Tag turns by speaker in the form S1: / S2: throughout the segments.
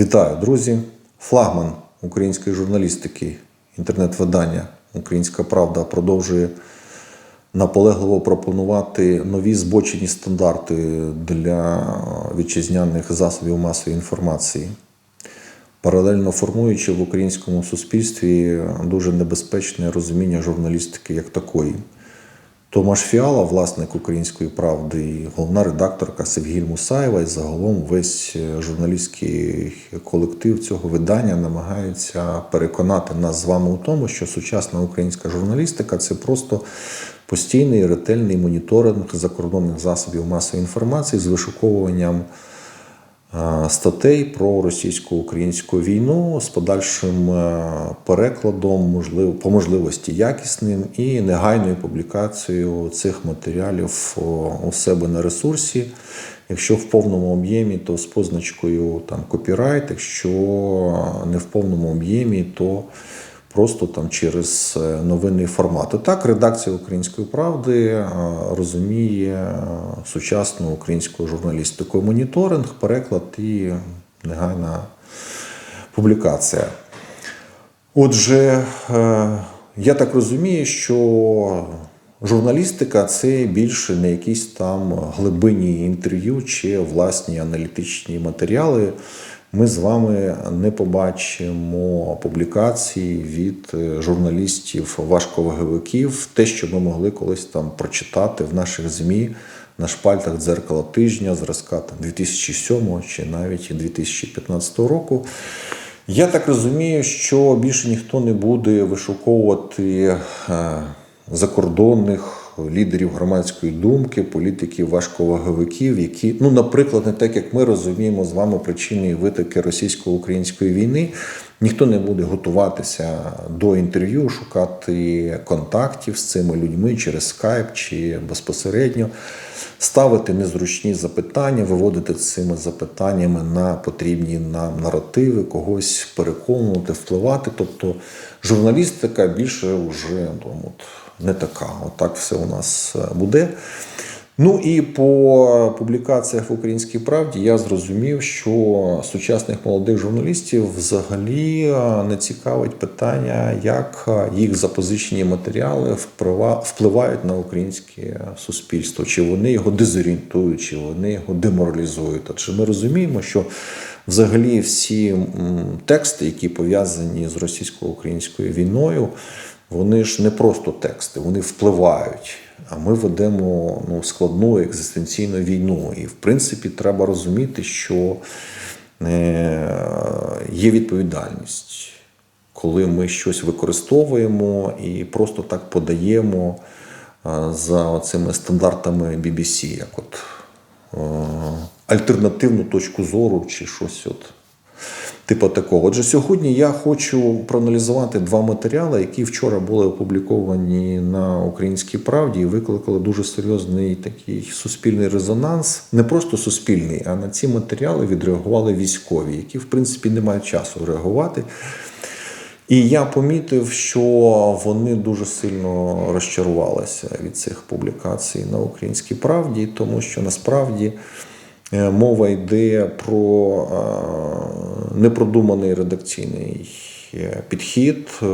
S1: Вітаю, друзі! Флагман української журналістики, інтернет-видання Українська Правда продовжує наполегливо пропонувати нові збочені стандарти для вітчизняних засобів масової інформації, паралельно формуючи в українському суспільстві дуже небезпечне розуміння журналістики як такої. Томаш Фіала, власник української правди, і головна редакторка Севгіль Мусаєва, і загалом весь журналістський колектив цього видання намагаються переконати нас з вами у тому, що сучасна українська журналістика це просто постійний ретельний моніторинг закордонних засобів масової інформації з вишуковуванням е, статей про російсько-українську війну з подальшим е, перекладом, можливо, по можливості якісним і негайною публікацією цих матеріалів у себе на ресурсі. Якщо в повному об'ємі, то з позначкою там копірайт, якщо не в повному об'ємі, то просто там через е, новинний формат. Так, редакція Української правди е, розуміє е, сучасну українську журналістику. Моніторинг, переклад і негайна публікація. Отже, я так розумію, що журналістика це більше не якісь там глибинні інтерв'ю чи власні аналітичні матеріали. Ми з вами не побачимо публікацій від е, журналістів, важковаговиків, те, що ми могли колись там прочитати в наших ЗМІ на шпальтах дзеркала тижня, зразка там 2007 чи навіть 2015 року. Я так розумію, що більше ніхто не буде вишуковувати е, закордонних лідерів громадської думки, політиків, важковаговиків, які, ну, наприклад, не так як ми розуміємо з вами причини і витоки російсько-української війни. Ніхто не буде готуватися до інтерв'ю, шукати контактів з цими людьми через скайп чи безпосередньо, ставити незручні запитання, виводити цими запитаннями на потрібні нам наративи, когось переконувати, впливати. Тобто журналістика більше вже ну, от, не така. Отак все у нас е, буде. Ну і по публікаціях в Українській правді я зрозумів, що сучасних молодих журналістів взагалі е, не цікавить питання, як е, їх запозичені матеріали впливають на українське суспільство, чи вони його дезорієнтують, чи вони його деморалізують. Адже ми розуміємо, що взагалі всі тексти, які пов'язані з російсько-українською війною, вони ж не просто тексти, вони впливають. А ми ведемо ну, складну екзистенційну війну. І, в принципі, треба розуміти, що е, є відповідальність, коли ми щось використовуємо і просто так подаємо е, за цими стандартами BBC, як от е, альтернативну точку зору чи щось от типу такого. Отже, сьогодні я хочу проаналізувати два матеріали, які вчора були опубліковані на Українській правді і викликали дуже серйозний такий суспільний резонанс. Не просто суспільний, а на ці матеріали відреагували військові, які, в принципі, не мають часу реагувати. І я помітив, що вони дуже сильно розчарувалися від цих публікацій на Українській правді, тому що насправді мова йде про е, непродуманий редакційний е, підхід. Е,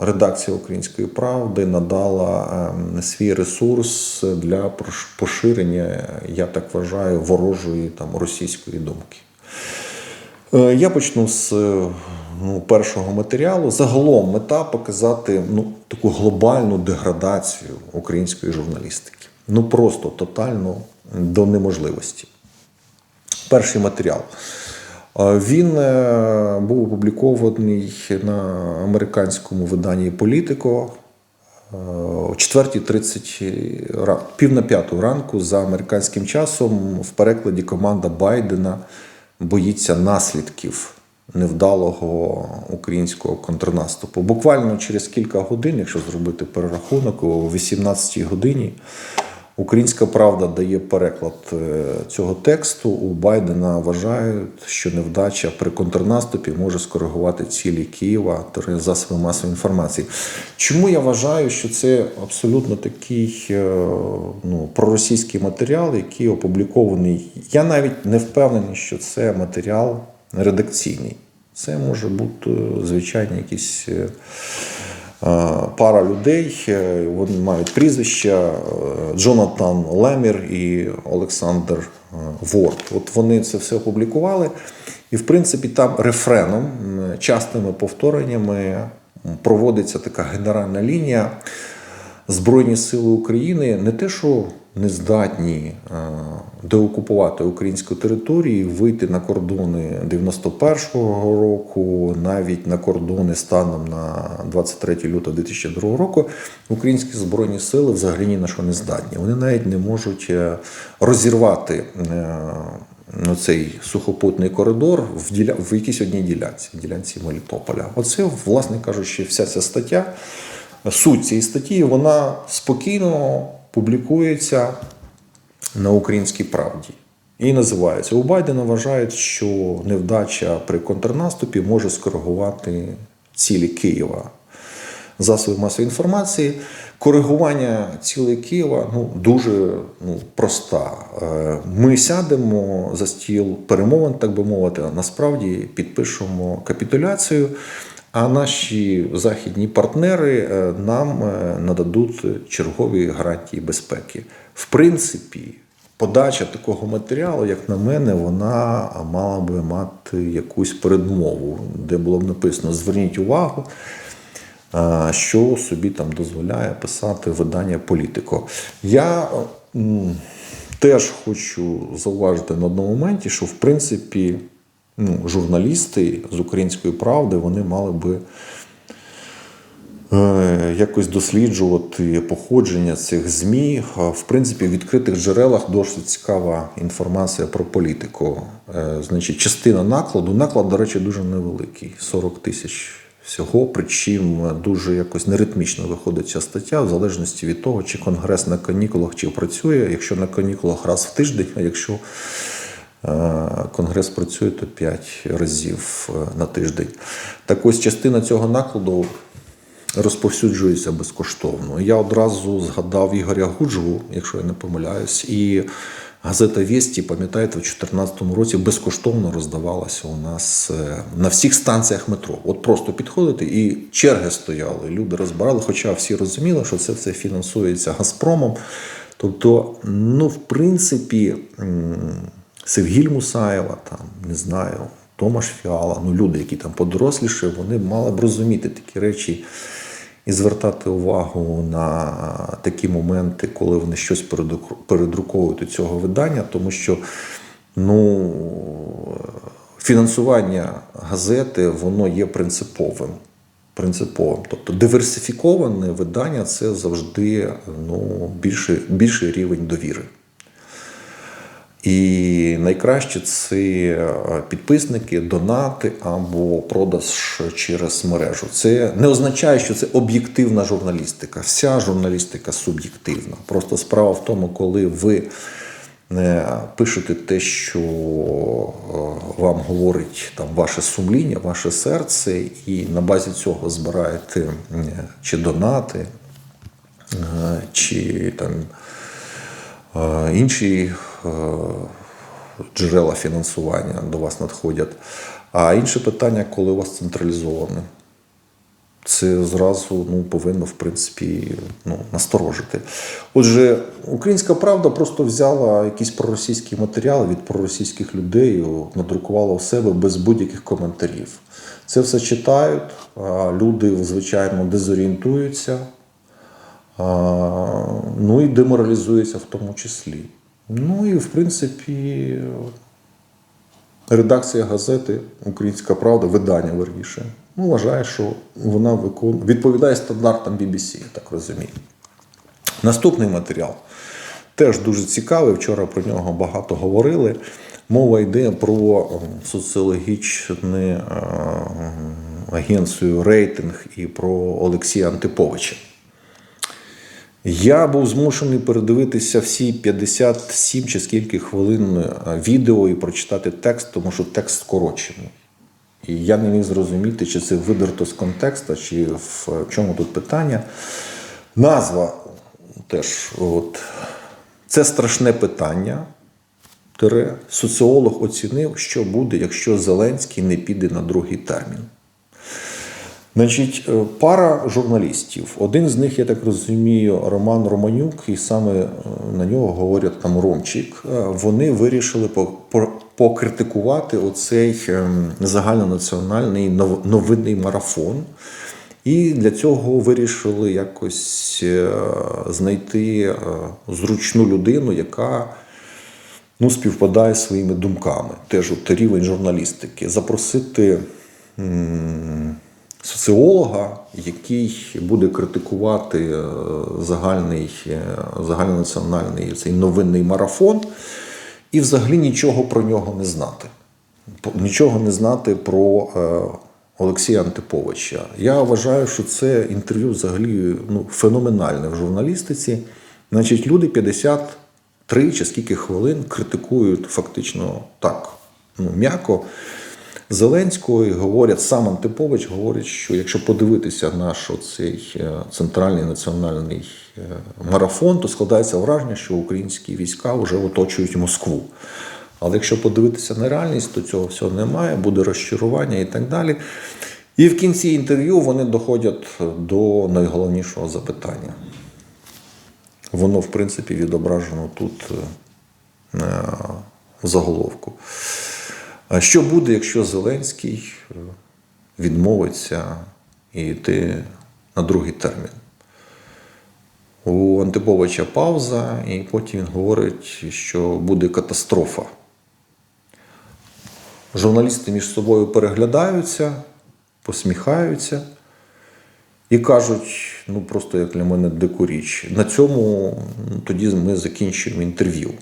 S1: Редакція Української правди надала е, свій ресурс для поширення, я так вважаю, ворожої там російської думки. Е, Я почну з е, ну, першого матеріалу. Загалом мета показати ну, таку глобальну деградацію української журналістики. Ну просто тотально до неможливості. Перший матеріал. Він е, був опублікований на американському виданні Політико е, о 4.30 ра- пів на п'яту ранку за американським часом в перекладі команда Байдена боїться наслідків невдалого українського контрнаступу. Буквально через кілька годин, якщо зробити перерахунок, о 18 годині Українська правда дає переклад е, цього тексту. У Байдена вважають, що невдача при контрнаступі може скоригувати цілі Києва засоби масової інформації. Чому я вважаю, що це абсолютно такий е, ну, проросійський матеріал, який опублікований? Я навіть не впевнений, що це матеріал редакційний. Це може бути е, звичайні якісь. Е, Пара людей, е, вони мають прізвища е, Джонатан Лемір і Олександр Ворд. От вони це все опублікували. І, в принципі, там рефреном, частими повтореннями проводиться така генеральна лінія. Збройні сили України не те, що не здатні е, деокупувати українську територію, вийти на кордони 91-го року, навіть на кордони станом на 23 лютого 2002 року, українські збройні сили взагалі ні на що не здатні. Вони навіть не можуть е, розірвати. е, ну, цей сухопутний коридор в, діля... в якійсь одній ділянці, в ділянці Мелітополя. Оце, власне кажучи, вся ця стаття. Суть цієї статті вона спокійно публікується на українській правді. І називається У Байдена вважають, що невдача при контрнаступі може скоригувати цілі Києва. Засоби масової інформації. Коригування цілей Києва ну, дуже ну, проста. Е, Ми сядемо за стіл перемовин, так би мовити, насправді підпишемо капітуляцію. А наші західні партнери е, нам е, нададуть чергові гарантії безпеки. В принципі, подача такого матеріалу, як на мене, вона мала би мати якусь передмову, де було б написано: зверніть увагу, е, що собі там дозволяє писати видання політико. Я теж хочу зауважити на одному моменті, що в принципі ну, журналісти з української правди вони мали би е, якось досліджувати походження цих ЗМІ. В принципі, в відкритих джерелах досить цікава інформація про політику. Е, Значить, частина накладу, наклад, до речі, дуже невеликий 40 тисяч всього. Причому дуже якось неритмічно виходить ця стаття, в залежності від того, чи конгрес на канікулах чи працює. Якщо на канікулах раз в тиждень, а якщо Конгрес працює то 5 разів е, на тиждень. Так ось частина цього накладу розповсюджується безкоштовно. Я одразу згадав Ігоря Гуджву, якщо я не помиляюсь, і газета Вісті, пам'ятаєте, в 2014 році безкоштовно роздавалася у нас е, на всіх станціях метро. От просто підходити і черги стояли, люди розбирали, хоча всі розуміли, що це все фінансується Газпромом. Тобто, ну, в принципі, Севгіль Мусаєва, там, не знаю, Томаш Фіала, ну люди, які там подоросліші, вони мали б розуміти такі речі і звертати увагу на такі моменти, коли вони щось передруковують у цього видання, тому що ну, фінансування газети воно є принциповим. Принциповим. Тобто диверсифіковане видання це завжди ну, більший, більший рівень довіри. І найкраще це е, підписники, донати або продаж через мережу. Це не означає, що це об'єктивна журналістика. Вся журналістика суб'єктивна. Просто справа в тому, коли ви е, пишете те, що е, вам говорить там ваше сумління, ваше серце, і на базі цього збираєте чи донати, чи там інші джерела фінансування до вас надходять. А інше питання, коли у вас централізоване. Це зразу ну, повинно, в принципі, ну, насторожити. Отже, українська правда просто взяла якісь проросійські матеріали від проросійських людей, надрукувала у себе без будь-яких коментарів. Це все читають, люди, звичайно, дезорієнтуються, ну і деморалізуються в тому числі. Ну і в принципі, редакція газети Українська Правда, видання верніше, ну, вважає, що вона виконує, відповідає стандартам BBC, я так розумію. Наступний матеріал теж дуже цікавий. Вчора про нього багато говорили. Мова йде про ем, соціологічну е, агенцію рейтинг і про Олексія Антиповича. Я був змушений передивитися всі 57 чи скільки хвилин е, відео і прочитати текст, тому що текст скорочений. І я не міг зрозуміти, чи це видерто з контексту, чи в чому тут питання. Назва теж, от, це страшне питання. соціолог оцінив, що буде, якщо Зеленський не піде на другий термін. Значить, е, пара журналістів. Один з них, я так розумію, Роман Романюк, і саме е, на нього говорять там Ромчик. Е, Вони вирішили по- по- покритикувати оцей ем, загальнонаціональний новинний марафон. І для цього вирішили якось знайти зручну людину, яка ну, співпадає своїми думками. Теж от рівень журналістики. Запросити соціолога, який буде критикувати е, загальний, е, загальнонаціональний цей новинний марафон, і взагалі нічого про нього не знати. Нічого не знати про е, Олексія Антиповича. Я вважаю, що це інтерв'ю взагалі ну, феноменальне в журналістиці. Значить, люди 53 чи скільки хвилин критикують фактично так, ну, м'яко. Зеленського і говорять, сам Антипович говорить, що якщо подивитися наш оцей е, центральний національний е, марафон, то складається враження, що українські війська вже оточують Москву. Але якщо подивитися на реальність, то цього всього немає, буде розчарування і так далі. І в кінці інтерв'ю вони доходять до найголовнішого запитання. Воно, в принципі, відображено тут е, заголовку. Що буде, якщо Зеленський е, відмовиться йти на другий термін? У Антиповича пауза, і потім він говорить, що буде катастрофа. Журналісти між собою переглядаються, посміхаються і кажуть: ну просто як для мене дику річ. На цьому ну, тоді ми закінчуємо інтерв'ю.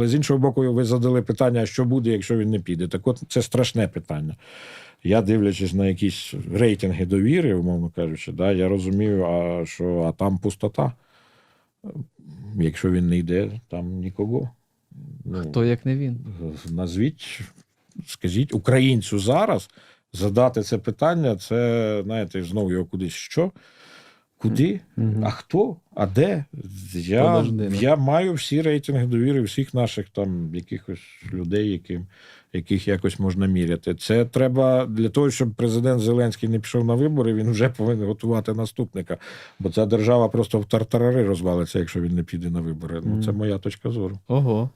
S2: Але з іншого боку, ви задали питання, що буде, якщо він не піде. Так от це страшне питання. Я дивлячись на якісь рейтинги довіри, умовно кажучи, да, я розумію, а що а там пустота. Якщо він не йде, там нікого. Ну,
S3: Хто як не він?
S2: назвіть, скажіть українцю зараз задати це питання, це, знаєте, знову його кудись що? Куди? А хто? А де? Я,
S3: Подожди, ну.
S2: я маю всі рейтинги довіри всіх наших там якихось людей, яким, яких якось можна міряти. Це треба для того, щоб президент Зеленський не пішов на вибори, він вже повинен готувати наступника. Бо ця держава просто в тартарари розвалиться, якщо він не піде на вибори. Ну, це моя точка зору.
S3: Ого.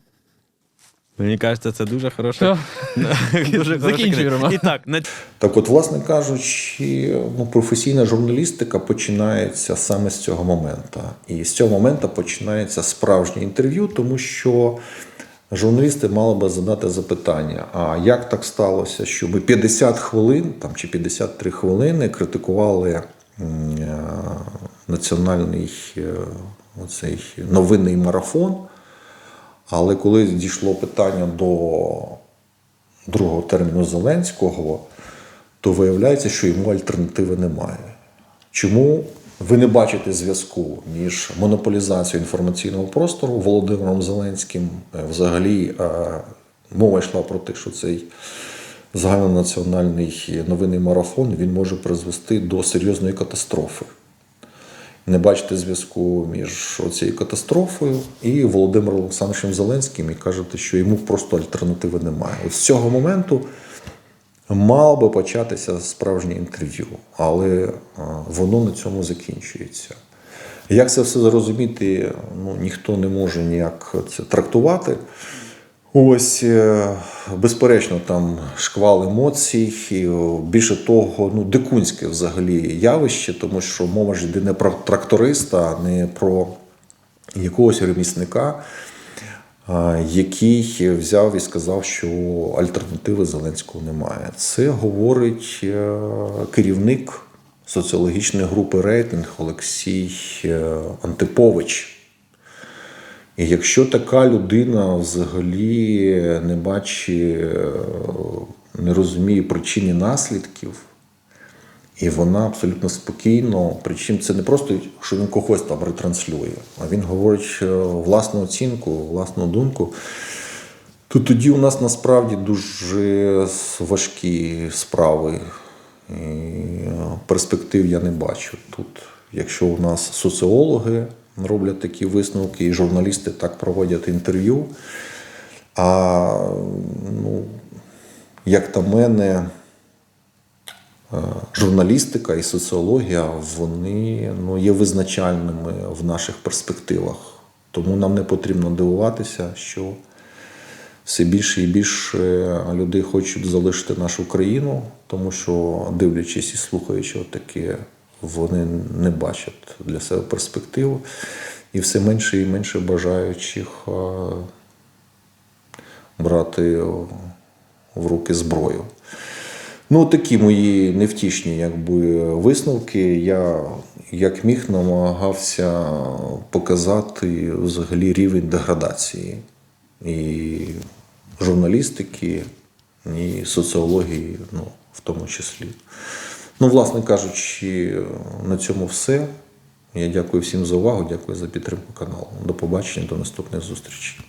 S4: Мені кажеться, це дуже хороше. дуже
S3: Закінчуй. Роман.
S4: І так, на
S1: Так, от, власне кажучи, ну, професійна журналістика починається саме з цього моменту. І з цього моменту починається справжнє інтерв'ю, тому що журналісти мали би задати запитання: а як так сталося, що ми 50 хвилин там, чи 53 хвилини критикували е, національний е, оцей новинний марафон. Але коли дійшло питання до другого терміну Зеленського, то виявляється, що йому альтернативи немає. Чому ви не бачите зв'язку між монополізацією інформаційного простору Володимиром Зеленським? Е, Взагалі е, мова йшла про те, що цей загальнонаціональний новинний марафон він може призвести до серйозної катастрофи. Не бачите зв'язку між цією катастрофою і Володимиром Олександровичем Зеленським і кажете, що йому просто альтернативи немає. От з цього моменту мало би початися справжнє інтерв'ю, але воно на цьому закінчується. Як це все зрозуміти, ну, ніхто не може ніяк це трактувати. Ось, е, безперечно, там шквал емоцій, і, більше того, ну, дикунське взагалі явище, тому що мова ж йде не про тракториста, а не про якогось ремісника, який взяв і сказав, що альтернативи Зеленського немає. Це говорить е, керівник соціологічної групи рейтинг Олексій е, Антипович. Якщо така людина взагалі не бачить, е, не розуміє причин і наслідків, і вона абсолютно спокійно, причому це не просто, що він когось там ретранслює, а він говорить власну оцінку, власну думку, то тоді у нас насправді дуже важкі справи. І перспектив я не бачу тут. Якщо у нас соціологи роблять такі висновки, і журналісти так проводять інтерв'ю. А ну, як на мене, е, журналістика і соціологія вони ну, є визначальними в наших перспективах. Тому нам не потрібно дивуватися, що все більше і більше людей хочуть залишити нашу країну, тому що, дивлячись і слухаючи таке, вони не бачать для себе перспективу. І все менше і менше бажаючих е, брати в руки зброю. Ну, такі мої невтішні якби, висновки. Я як міг намагався показати взагалі рівень деградації і журналістики, і соціології, ну, в тому числі. Ну, власне кажучи, на цьому все. Я дякую всім за увагу, дякую за підтримку каналу. До побачення, до наступних зустрічей.